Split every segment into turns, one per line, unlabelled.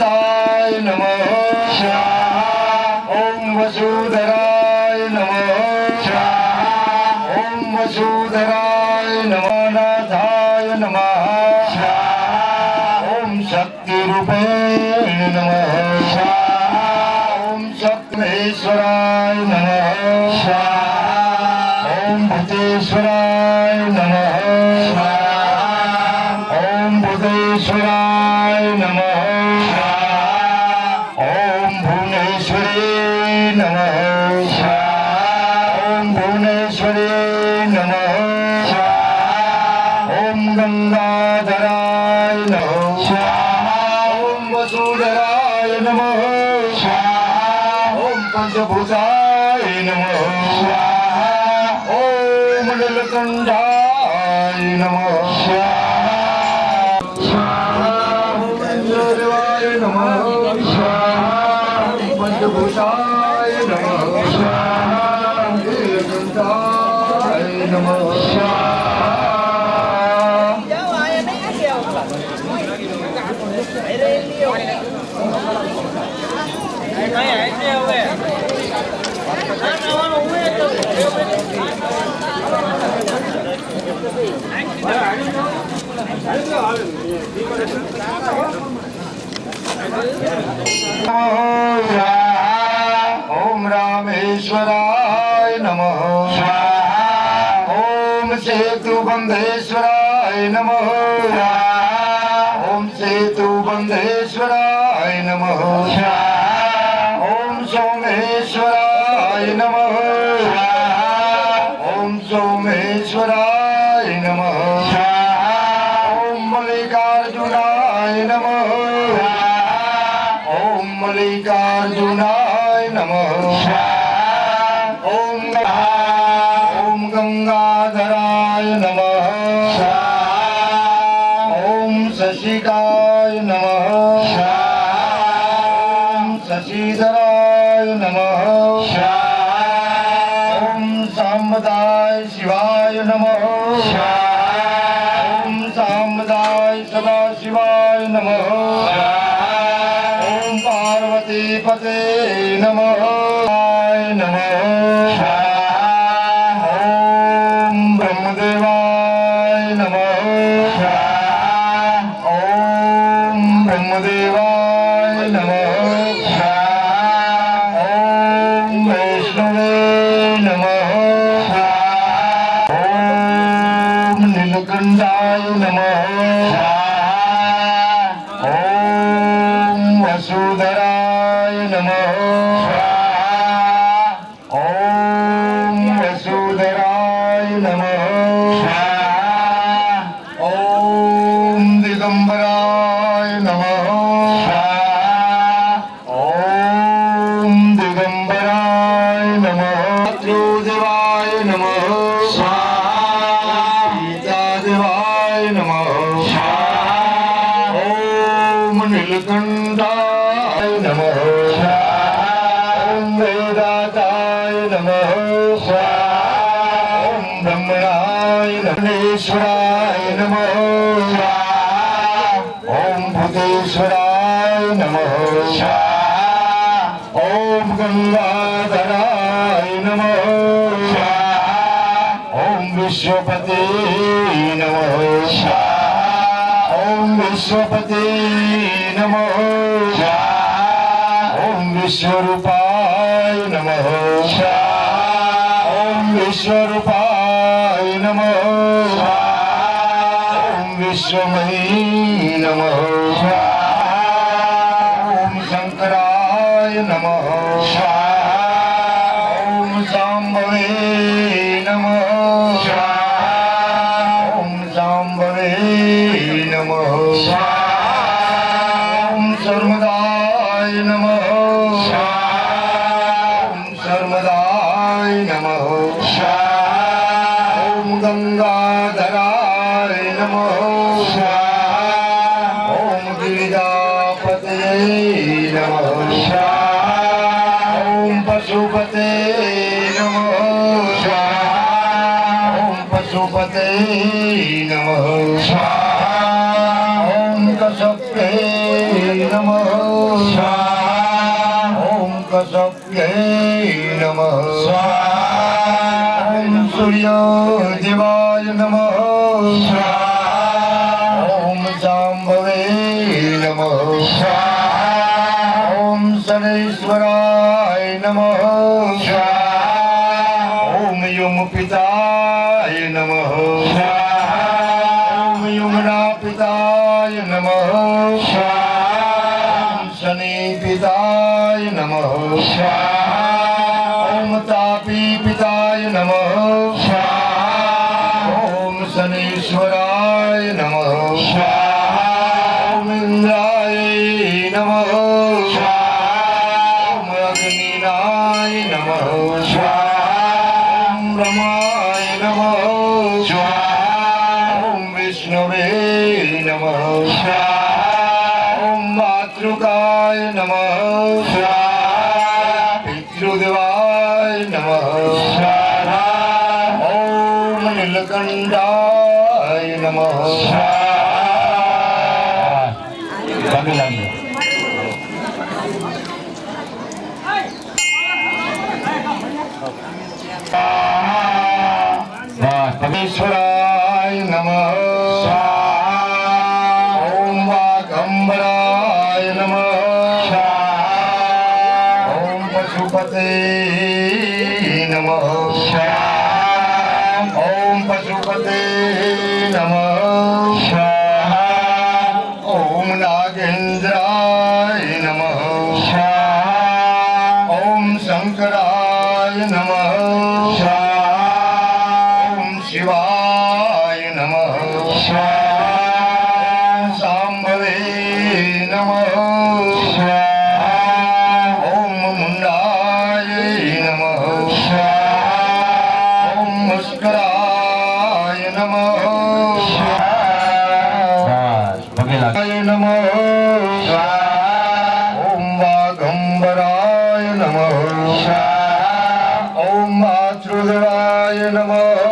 वसुदेवताय नमो स्वाहा ॐ वसुधराय नमो। स्वाहा ॐ वसुधराय नमो नाथाय नमः। स्वाहा ॐ शक्तिरूपेण नमः। स्वाहा ॐ शक्तिश्वराय नमः। स्वाहा ॐ भूतेश्वराय ओ गंगाधु नम ओम बधाए नमूने नमो ओम रामेश्वराय नमः सेतुबन्धेश्वराय नमः ॐ सेतुबन्धेश्वराय नमः ॐ सोमेश्वराय नमः सदा शिवाय नमः ॐ
पार्वतीपते नमः Lord. ভূতেশ্বরায় নম ওম ভূতেশ্বরায় নম ওম গঙ্গাধরায় নম ওম বিশ্বপতে নম ওম বিশ্বপতে নম ওম বিশ্বরূপায় নম ওম
বিশ্বরূপায় नम। नमः शंकराय नमः। सकते नमो ओम कसप्य नमो ओम कसप्य स्वाहा शनि पिताय नमः स्वाहा ॐ तापी पिताय नमः नमः ॐ नीलकण्डाय नमः तमेश्वर नमः ॐ मातृदेवाय नमः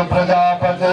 సుప్రజాపతి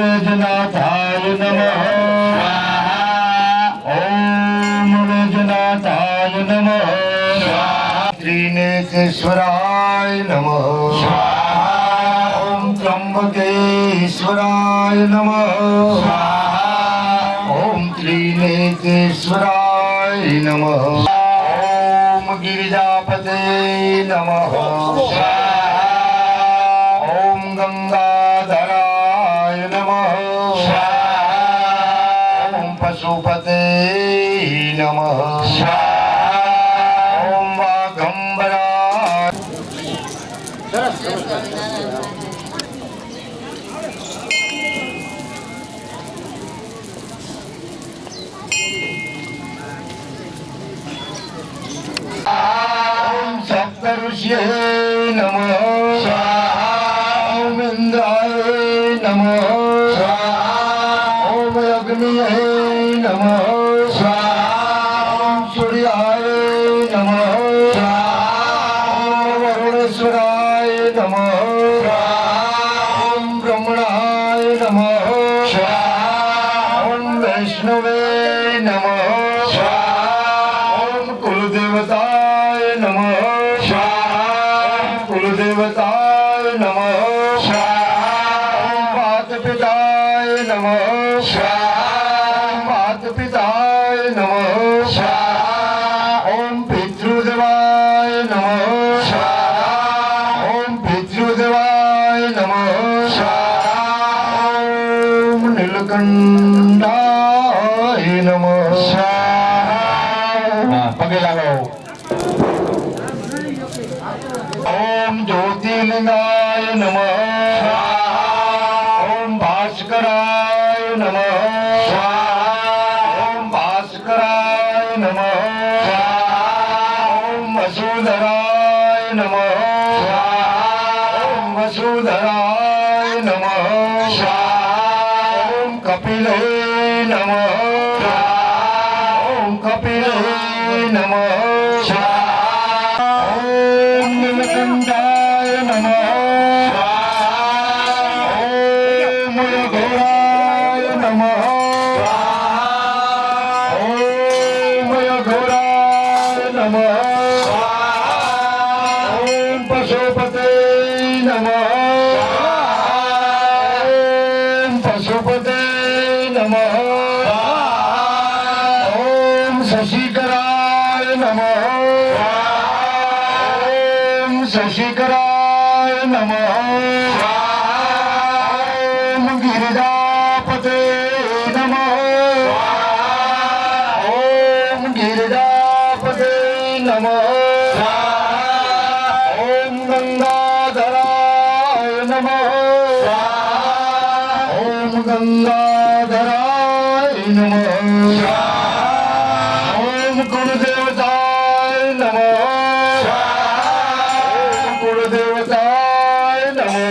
मृजनाथाय नमः ॐ मृजनाथाय नमः त्रिनेकेश्वराय नमः ॐ त्र्यम्बकेश्वराय नमः ॐ त्रिनेकेश्वराय नमः ॐ गिरिजापते नमः वसुपते नमः ॐ वागम्बरा ॐ सप्तऋष्ये नमः લાવો ઓમ જ્યોતિર્લિંગાય નમઃ नमो ॐ गङ्गाधराय नमो ॐ गङ्गाधराय नमो ॐ गुरुदेवताय नमो ॐ गुरुदेवताय नमो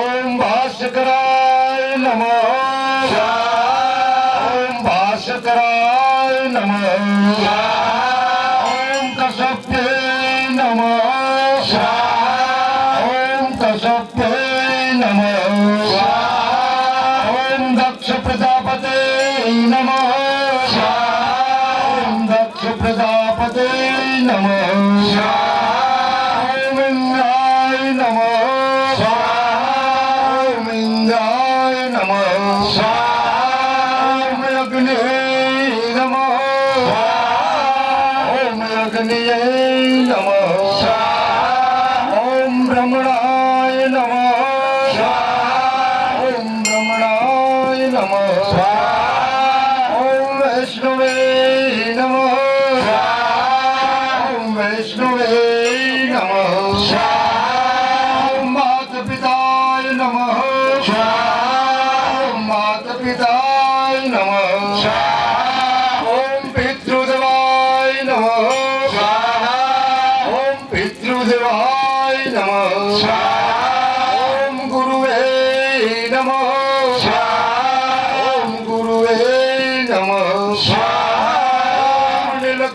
ॐ भाष्यकराय नमो ॐ भाष्यकराय नमो ઓમ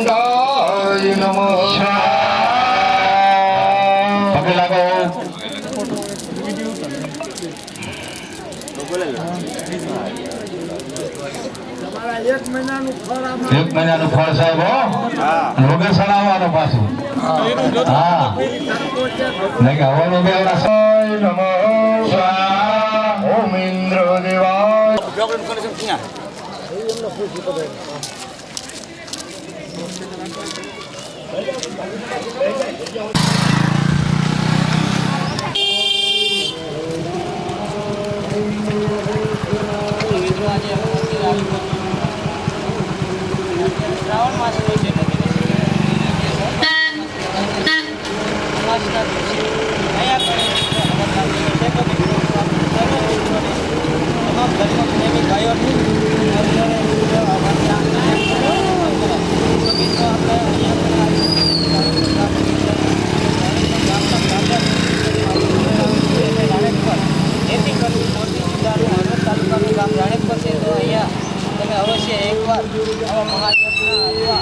નીલકંઠાય નમઃ પગે લાગો એક મહિનાનું ફળ સાહેબ વગર સડાવવાનું પાછું હા નહીં કે હવાનું બે ઓમ ઇન્દ્ર દેવાય
Thank you. તમે અવશ્ય એકવાર આવા મહાદેવના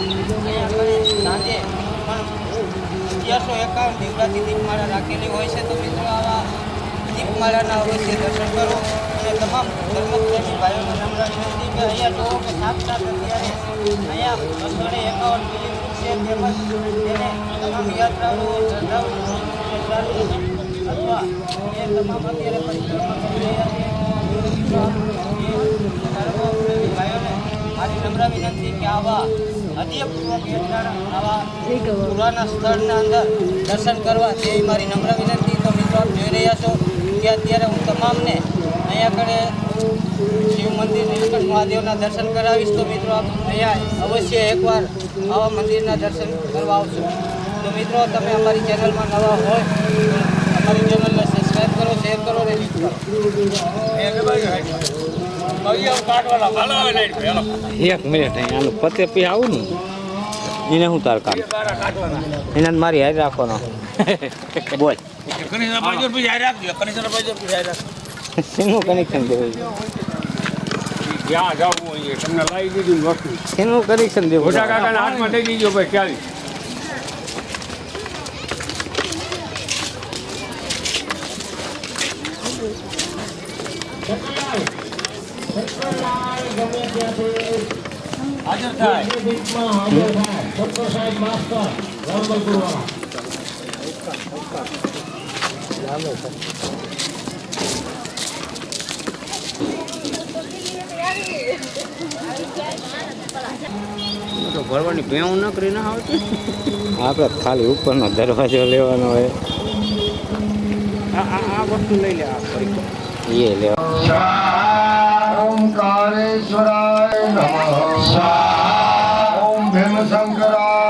અથવા સાંજે પણ અગિયારસો એકાવન દીવડાથી દીપમાળા રાખેલી હોય છે, તો દીપમાળાના અવશ્ય દર્શન કરો. અને તમામ ધર્મપ્રેમી ભાઈઓને અહીંયા જુઓ કે અત્યારે અહીંયા બસો ને એકાવન મિલીમીટર છે, તેમજ તેને તમામ એ તમામ અત્યારે પરિક્રમા કરી રહ્યા છે. મારી નમ્ર વિનંતી કે આવા હૃદયપૂર્વક યાત્રા આવા પુરાના સ્થળના અંદર દર્શન કરવા તે મારી નમ્ર વિનંતી તો મિત્રો આપ જોઈ રહ્યા છો કે અત્યારે હું તમામને અહીંયા આગળ શિવ મંદિર નીલકંઠ મહાદેવના દર્શન કરાવીશ તો મિત્રો અહીંયા અવશ્ય એકવાર આવા મંદિરના દર્શન કરવા આવશો તો મિત્રો તમે અમારી ચેનલમાં નવા હોય અમારી ચેનલને શેર કરો અને
એક મિનિટ અહીં આનું પતે પી આવું ને એને હું તાર કામ એને મારી હારી રાખવાનો. બોલ. શેનું કનેક્શન દેવું
જ્યાં જવું તમને લાવી દીધું
શેનું કનેક્શન દેવું
મોટા કાકાના હાથમાં દઈ દીજો ભાઈ ચાલી
હાજર થાય
તો ભરવાની ભેવું ન કરી ના આવતી? આપણે ખાલી ઉપરનો દરવાજો લેવાનો હોય.
આ વસ્તુ લઈ લે આ
એ લેવા.
ओंकारेश्वराय नमः। स्वाहा ओम भीमशंकराय